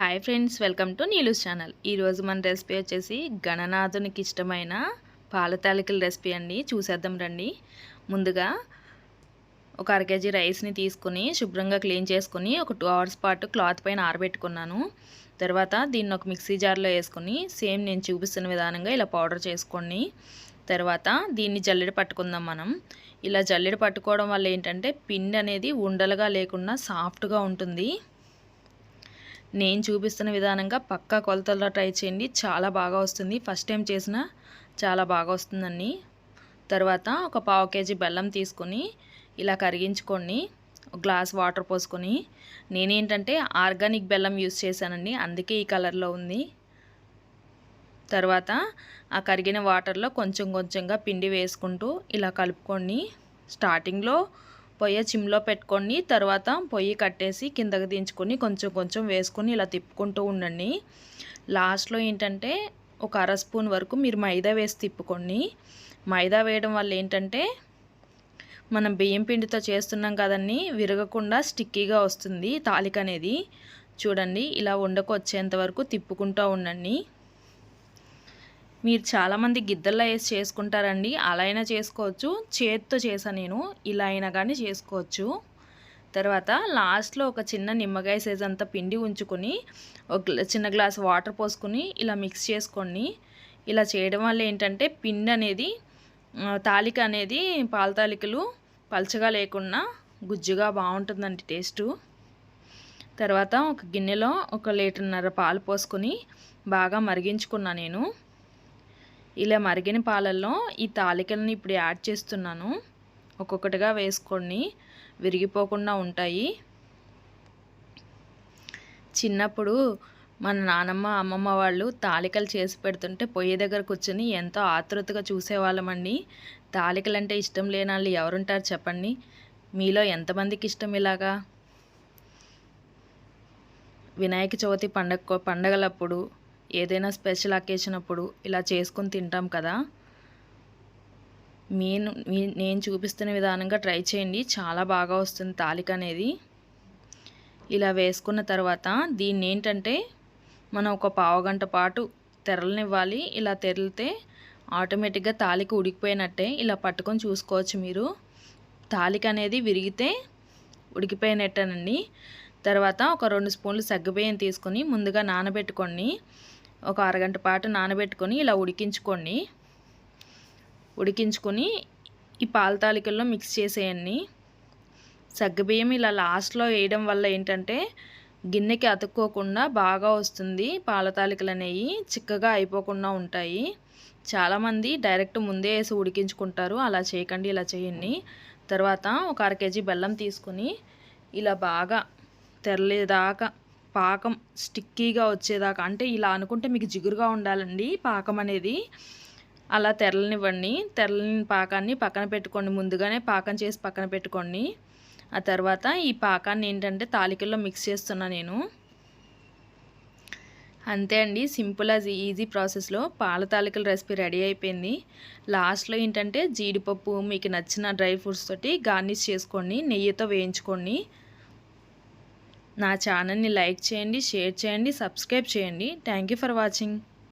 Hi friends welcome to Neelu's channel. ఈరోజు మన recipe వచ్చేసి గణనాథునికి ఇష్టమైన పాల తాలికల రెసిపీ అండి. చూసేద్దాం రండి. ముందుగా ఒక అర కేజీ రైస్ని తీసుకుని శుభ్రంగా క్లీన్ చేసుకుని ఒక టూ అవర్స్ పాటు క్లాత్ పైన ఆరబెట్టుకున్నాను. తర్వాత దీన్ని ఒక మిక్సీ జార్లో వేసుకుని సేమ్ నేను చూపిస్తున్న విధానంగా ఇలా పౌడర్ చేసుకోండి. తర్వాత దీన్ని జల్లెడ పట్టుకుందాం మనం. ఇలా జల్లెడ పట్టుకోవడం వల్ల ఏంటంటే పిండి అనేది ఉండలుగా లేకుండా సాఫ్ట్గా ఉంటుంది. నేను చూపిస్తున్న విధానంగా పక్కా కొలతల్లో ట్రై చేయండి. చాలా బాగా వస్తుంది. ఫస్ట్ టైం చేసిన చాలా బాగా వస్తుందండి. తర్వాత ఒక పావు కేజీ బెల్లం తీసుకొని ఇలా కరిగించుకొని ఒక గ్లాస్ వాటర్ పోసుకొని. నేనేంటంటే ఆర్గానిక్ బెల్లం యూస్ చేశానండి. అందుకే ఈ కలర్లో ఉంది. తర్వాత ఆ కరిగిన వాటర్లో కొంచెం కొంచెంగా పిండి వేసుకుంటూ ఇలా కలుపుకొని స్టార్టింగ్లో పొయ్యి చిమ్లో పెట్టుకొని తర్వాత పొయ్యి కట్టేసి కిందకి దించుకొని కొంచెం కొంచెం వేసుకొని ఇలా తిప్పుకుంటూ ఉండండి. లాస్ట్లో ఏంటంటే ఒక అర స్పూన్ వరకు మీరు మైదా వేసి తిప్పుకోండి. మైదా వేయడం వల్ల ఏంటంటే మనం బియ్యం పిండితో చేస్తున్నాం కదండి విరగకుండా స్టిక్కీగా వస్తుంది తాలిక అనేది చూడండి ఇలా ఉండకు వచ్చేంత వరకు తిప్పుకుంటూ ఉండండి. మీరు చాలామంది గిద్దల్లో వేసి చేసుకుంటారండి. అలా అయినా చేసుకోవచ్చు. చేతితో చేసాను నేను. ఇలా అయినా కానీ చేసుకోవచ్చు. తర్వాత లాస్ట్లో ఒక చిన్న నిమ్మకాయ సైజ్ అంతా పిండి ఉంచుకొని ఒక చిన్న గ్లాస్ వాటర్ పోసుకొని ఇలా మిక్స్ చేసుకోండి. ఇలా చేయడం వల్ల ఏంటంటే పిండి అనేది తాలిక అనేది పాల తాలికలు పలచగా లేకుండా గుజ్జుగా బాగుంటుందండి టేస్టు. తర్వాత ఒక గిన్నెలో ఒక లీటర్న్నర పాలు పోసుకొని బాగా మరిగించుకున్నా నేను. ఇలా మరిగిన పాలల్లో ఈ తాలికలను ఇప్పుడు యాడ్ చేస్తున్నాను. ఒక్కొక్కటిగా వేసుకొని విరిగిపోకుండా ఉంటాయి. చిన్నప్పుడు మన నానమ్మ అమ్మమ్మ వాళ్ళు తాలికలు చేసి పెడుతుంటే పొయ్యి దగ్గర కూర్చొని ఎంతో ఆతృతగా చూసేవాళ్ళమండి. తాలికలు అంటే ఇష్టం లేని వాళ్ళు ఎవరుంటారు చెప్పండి? మీలో ఎంతమందికి ఇష్టం ఇలాగా? వినాయక చవితి పండగ పండగలప్పుడు ఏదైనా స్పెషల్ అకేషన్ అప్పుడు ఇలా చేసుకొని తింటాం కదా నేను నేను చూపిస్తున్న విధానంగా ట్రై చేయండి. చాలా బాగా వస్తుంది తాలిక అనేది. ఇలా వేసుకున్న తర్వాత దీన్ని ఏంటంటే మనం ఒక పావుగంట పాటు తెరలనివ్వాలి. ఇలా తెరిలితే ఆటోమేటిక్గా తాలిక ఉడికిపోయినట్టే ఇలా పట్టుకొని చూసుకోవచ్చు మీరు. తాలిక అనేది విరిగితే ఉడికిపోయినట్టేనండి. తర్వాత ఒక రెండు స్పూన్లు సగ్గుబియ్యం తీసుకొని ముందుగా నానబెట్టుకొని ఒక అరగంట పాటు నానబెట్టుకొని ఇలా ఉడికించుకోండి. ఉడికించుకొని ఈ పాల తాలికల్లో మిక్స్ చేసేయండి. సగ్గుబియ్యం ఇలా లాస్ట్లో వేయడం వల్ల ఏంటంటే గిన్నెకి అతుక్కోకుండా బాగా వస్తుంది పాల తాలికలు అనేవి చిక్కగా అయిపోకుండా ఉంటాయి. చాలామంది డైరెక్ట్ ముందే వేసి ఉడికించుకుంటారు. అలా చేయకండి ఇలా చేయండి. తర్వాత ఒక అర కేజీ బెల్లం తీసుకుని ఇలా బాగా తెరలేదాకా పాకం స్టిక్కీగా వచ్చేదాకా అంటే ఇలా అనుకుంటే మీకు జిగురుగా ఉండాలండి పాకం అనేది. అలా తెరలనివ్వండి. తెరలని పాకాన్ని పక్కన పెట్టుకోండి. ముందుగానే పాకం చేసి పక్కన పెట్టుకోండి. ఆ తర్వాత ఈ పాకాన్ని ఏంటంటే తాలికల్లో మిక్స్ చేస్తున్నా నేను. అంతే అండి. సింపుల్ అది ఈజీ ప్రాసెస్లో పాల తాలికల రెసిపీ రెడీ అయిపోయింది. లాస్ట్లో ఏంటంటే జీడిపప్పు మీకు నచ్చిన డ్రై ఫ్రూట్స్ తోటి గార్నిష్ చేసుకోండి. నెయ్యితో వేయించుకోండి. నా ఛానల్ని లైక్ చేయండి షేర్ చేయండి సబ్స్క్రైబ్ చేయండి. Thank for watching